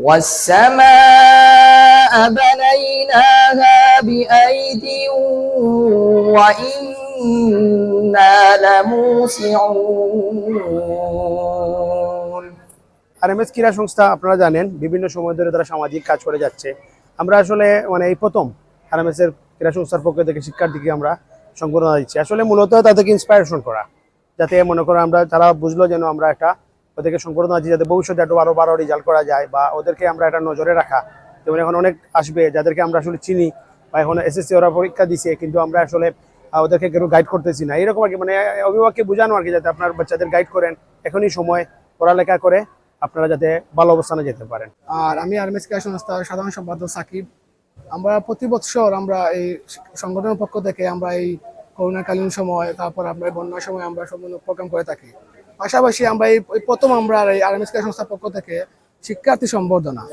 والسماء بنيناها بأيد وإنا لموسعون RMS ক্রীড়া সংস্থা আপনারা জানেন বিভিন্ন সময় ধরে তারা সামাজিক কাজ করে যাচ্ছে আমরা আসলে মানে এই প্রথম আরএমএস এর ক্রীড়া সংস্থার পক্ষ থেকে শিক্ষার্থীকে আমরা সংবর্ধনা দিচ্ছি আসলে মূলত তাদেরকে ইন্সপায়ারেশন করা যাতে মনে করো আমরা তারা বুঝলো যেন আমরা একটা ওদেরকে সংবর্ধনা দিচ্ছি যাতে ভবিষ্যতে একটু আরও বারো রেজাল্ট করা যায় বা ওদেরকে আমরা একটা নজরে রাখা। যেমন এখন অনেক আসবে যাদেরকে আমরা আসলে চিনি বা এখন এসএসসি ওরা পরীক্ষা দিছে, কিন্তু আমরা আসলে ওদেরকে কেন গাইড করতেছি না। এরকম আর কি মানে অভিভাবককে বোঝানো আর কি, যাতে আপনার বাচ্চাদের গাইড করেন। এখনই সময় পড়ালেখা করে আপনারা যাতে ভালো অবস্থানে যেতে পারেন। আর আমি আর্মিস ক্রীড়া সংস্থার সাধারণ সম্পাদক সাকিব। আমরা প্রতি বছর আমরা এই সংগঠনের পক্ষ থেকে আমরা এই করোনাকালীন সময়, তারপর আমরা বন্যার সময় আমরা সম্পূর্ণ প্রোগ্রাম করে থাকি। পাশাপাশি আমরা এই প্রথম আমরা এই ক্রীড়া সংস্থার পক্ষ থেকে শিক্ষার্থী সম্বর্ধনা।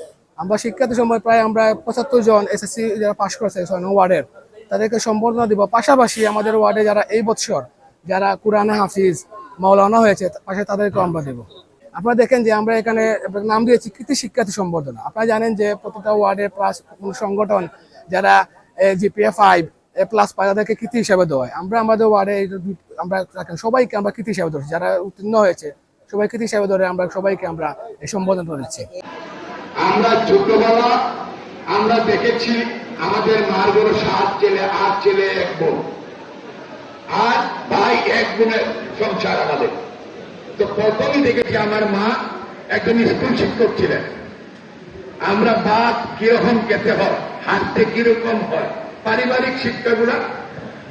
আমরা শিক্ষার্থী সময় প্রায় আমরা পঁচাত্তর জন এসএসসি যারা পাশ করেছে ছয় ওয়ার্ডের তাদেরকে সম্বর্ধনা দিব। পাশাপাশি আমাদের ওয়ার্ডে যারা এই বছর যারা কোরআনে হাফিজ, মাওলানা হয়েছে পাশে তাদেরকেও আমরা দেবো। আপনারা দেখেন যে আমরা এখানে নাম দিয়েছি কৃতি শিক্ষার্থী সম্বর্ধনা। আপনারা জানেন যে প্রতিটা ওয়ার্ডে প্লাস কোনো সংগঠন যারা জিপিএ ফাইভ প্লাস পায় তাদেরকে কৃতি হিসাবে দেওয়া আমরা আমাদের ওয়ার্ডে আমরা সবাইকে আমরা কৃতি হিসাবে ধরছি। যারা উত্তীর্ণ হয়েছে, সবাই কৃতি হিসাবে ধরে আমরা সবাইকে আমরা এই সম্বোধন দিচ্ছি আমরা ছোটবেলা আমরা দেখেছি আমাদের মার বড় সাত ছেলে আট ছেলে এক বোন। আর ভাই এক বোনের সংসার আমাদের। তো প্রথমে দেখেছি আমার মা একজন স্কুল শিক্ষক ছিলেন। আমরা বাপ কীরকম খেতে হয়, হাঁটতে কীরকম হয় পারিবারিক শিক্ষাগুলা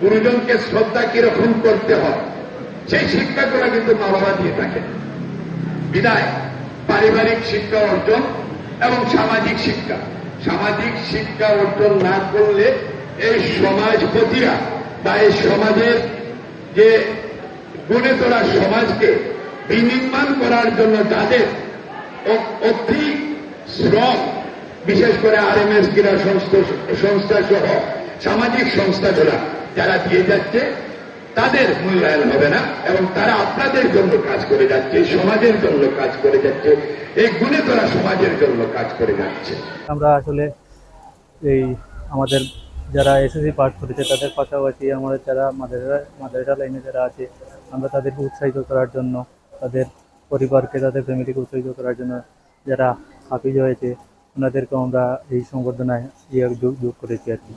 গুরুজনকে শ্রদ্ধা কীরকম করতে হয়, সেই শিক্ষাগুলা কিন্তু মা বাবা দিয়ে থাকেন বিদায়, পারিবারিক শিক্ষা অর্জন এবং সামাজিক শিক্ষা। সামাজিক শিক্ষা অর্জন না করলে এই সমাজপতিরা বা এই সমাজের যে গুণে তোলা সমাজকে বিনির্মাণ করার জন্য যাদের অতি শ্রম, বিশেষ করে আর এম এস ক্রীড়া সংস্থা সহ সামাজিক সংস্থাগুলা যারা দিয়ে যাচ্ছে, তাদের মূল্যায়ন হবে না এবং তারা আপনাদের জন্য কাজ করে যাচ্ছে, সমাজের জন্য কাজ করে যাচ্ছে। এই গুণে তোরা সমাজের জন্য কাজ করে যাচ্ছে। আমরা আসলে এই আমাদের যারা এসএসসি পাস করেছে, তাদের পাশাপাশি আমাদের যারা মাদ্রাসা মাদ্রাসা লাইনে যারা আছে, আমরা তাদেরকে উৎসাহিত করার জন্য, তাদের পরিবারকে, তাদের ফ্যামিলিকে উৎসাহিত করার জন্য যারা হাফিজ হয়েছে, ওনাদেরকেও আমরা এই সংবর্ধনায় ইয়ে যোগ যোগ করেছি আর কি।